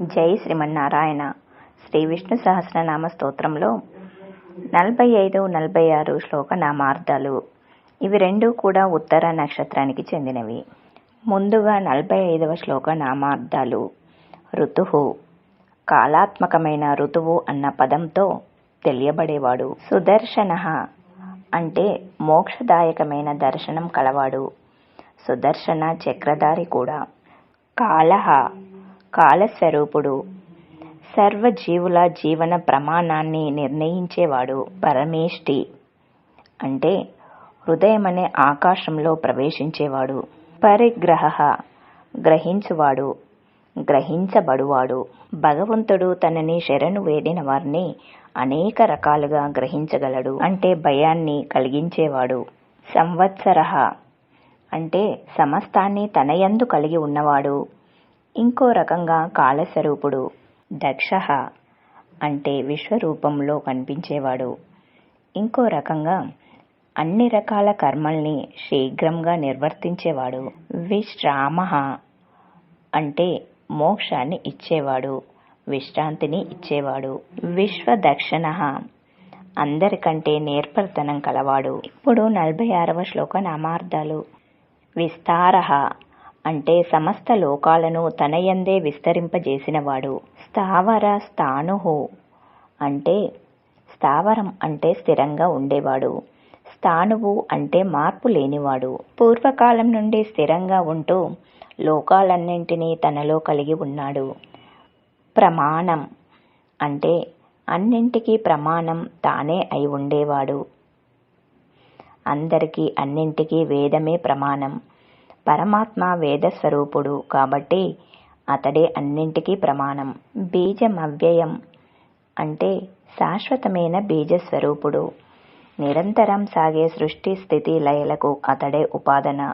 జై శ్రీమన్నారాయణ. శ్రీ విష్ణు సహస్రనామ స్తోత్రంలో నలభై ఐదు నలభై ఆరు శ్లోక నామార్థాలు ఇవి రెండూ కూడా ఉత్తర నక్షత్రానికి చెందినవి. ముందుగా నలభై ఐదవ శ్లోక నామార్థాలు ఋతువు. కాలాత్మకమైన ఋతువు అన్న పదంతో తెలియబడేవాడు. సుదర్శన అంటే మోక్షదాయకమైన దర్శనం కలవాడు. సుదర్శన చక్రధారి కూడా. కాలహ కాలస్వరూపుడు. సర్వజీవుల జీవన ప్రమాణాన్ని నిర్ణయించేవాడు పరమేష్టి. అంటే హృదయమనే ఆకాశంలో ప్రవేశించేవాడు. పరిగ్రహ గ్రహించువాడు గ్రహించబడువాడు. భగవంతుడు తనని శరణు వేడిన వారిని అనేక రకాలుగా గ్రహించగలడు. అంటే భయాన్ని కలిగించేవాడు. సంవత్సర అంటే సమస్తాన్ని తనయందు కలిగి ఉన్నవాడు. ఇంకో రకంగా కాళస్వరూపుడు దక్ష అంటే విశ్వరూపంలో కనిపించేవాడు. ఇంకో రకంగా అన్ని రకాల కర్మల్ని శీఘ్రంగా నిర్వర్తించేవాడు. విశ్రామ అంటే మోక్షాన్ని ఇచ్చేవాడు విశ్రాంతిని ఇచ్చేవాడు. విశ్వదక్షిణ అందరికంటే నేర్పరితనం కలవాడు. ఇప్పుడు నలభై ఆరవ శ్లోక నామార్థాలు. విస్తార అంటే సమస్త లోకాలను తనయందే విస్తరింపజేసినవాడు. స్థావర స్థాణుహు అంటే స్థావరం అంటే స్థిరంగా ఉండేవాడు. స్థాణువు అంటే మార్పు లేనివాడు. పూర్వకాలం నుండి స్థిరంగా ఉంటూ లోకాలన్నింటినీ తనలో కలిగి ఉన్నాడు. ప్రమాణం అంటే అన్నింటికీ ప్రమాణం తానే అయి ఉండేవాడు. అందరికీ అన్నింటికీ వేదమే ప్రమాణం. పరమాత్మ వేద స్వరూపుడు కాబట్టి అతడే అన్నింటికీ ప్రమాణం. బీజం అవ్యయం అంటే శాశ్వతమైన బీజస్వరూపుడు. నిరంతరం సాగే సృష్టి స్థితి లయలకు అతడే ఉపాదన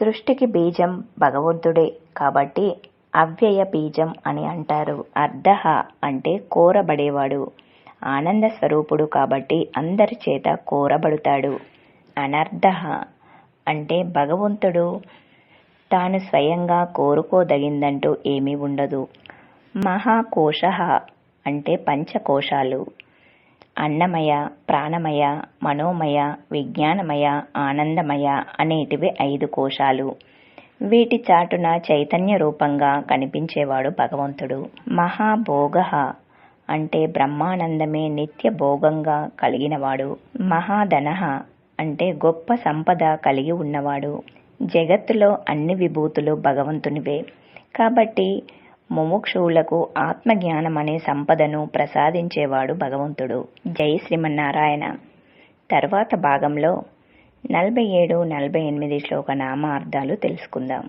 సృష్టికి బీజం భగవంతుడే కాబట్టి అవ్యయ బీజం అని అంటారు. అర్ధహ అంటే కోరబడేవాడు. ఆనంద స్వరూపుడు కాబట్టి అందరి చేత కోరబడుతాడు. అనర్ధ అంటే భగవంతుడు తాను స్వయంగా కోరుకోదగిందంటూ ఏమీ ఉండదు. మహాకోశ అంటే పంచకోశాలు. అన్నమయ ప్రాణమయ మనోమయ విజ్ఞానమయ ఆనందమయ అనేటివి ఐదు కోశాలు. వీటి చాటున చైతన్య రూపంగా కనిపించేవాడు భగవంతుడు. మహాభోగ అంటే బ్రహ్మానందమే నిత్య భోగంగా కలిగినవాడు. మహాధన అంటే గొప్ప సంపద కలిగి ఉన్నవాడు. జగత్తులో అన్ని విభూతులు భగవంతునివే. కాబట్టి ముముక్షువులకు ఆత్మజ్ఞానం అనే సంపదను ప్రసాదించేవాడు భగవంతుడు. జై శ్రీమన్నారాయణ. తర్వాత భాగంలో నలభై ఏడు నలభై ఎనిమిది శ్లోక నామార్థాలు తెలుసుకుందాం.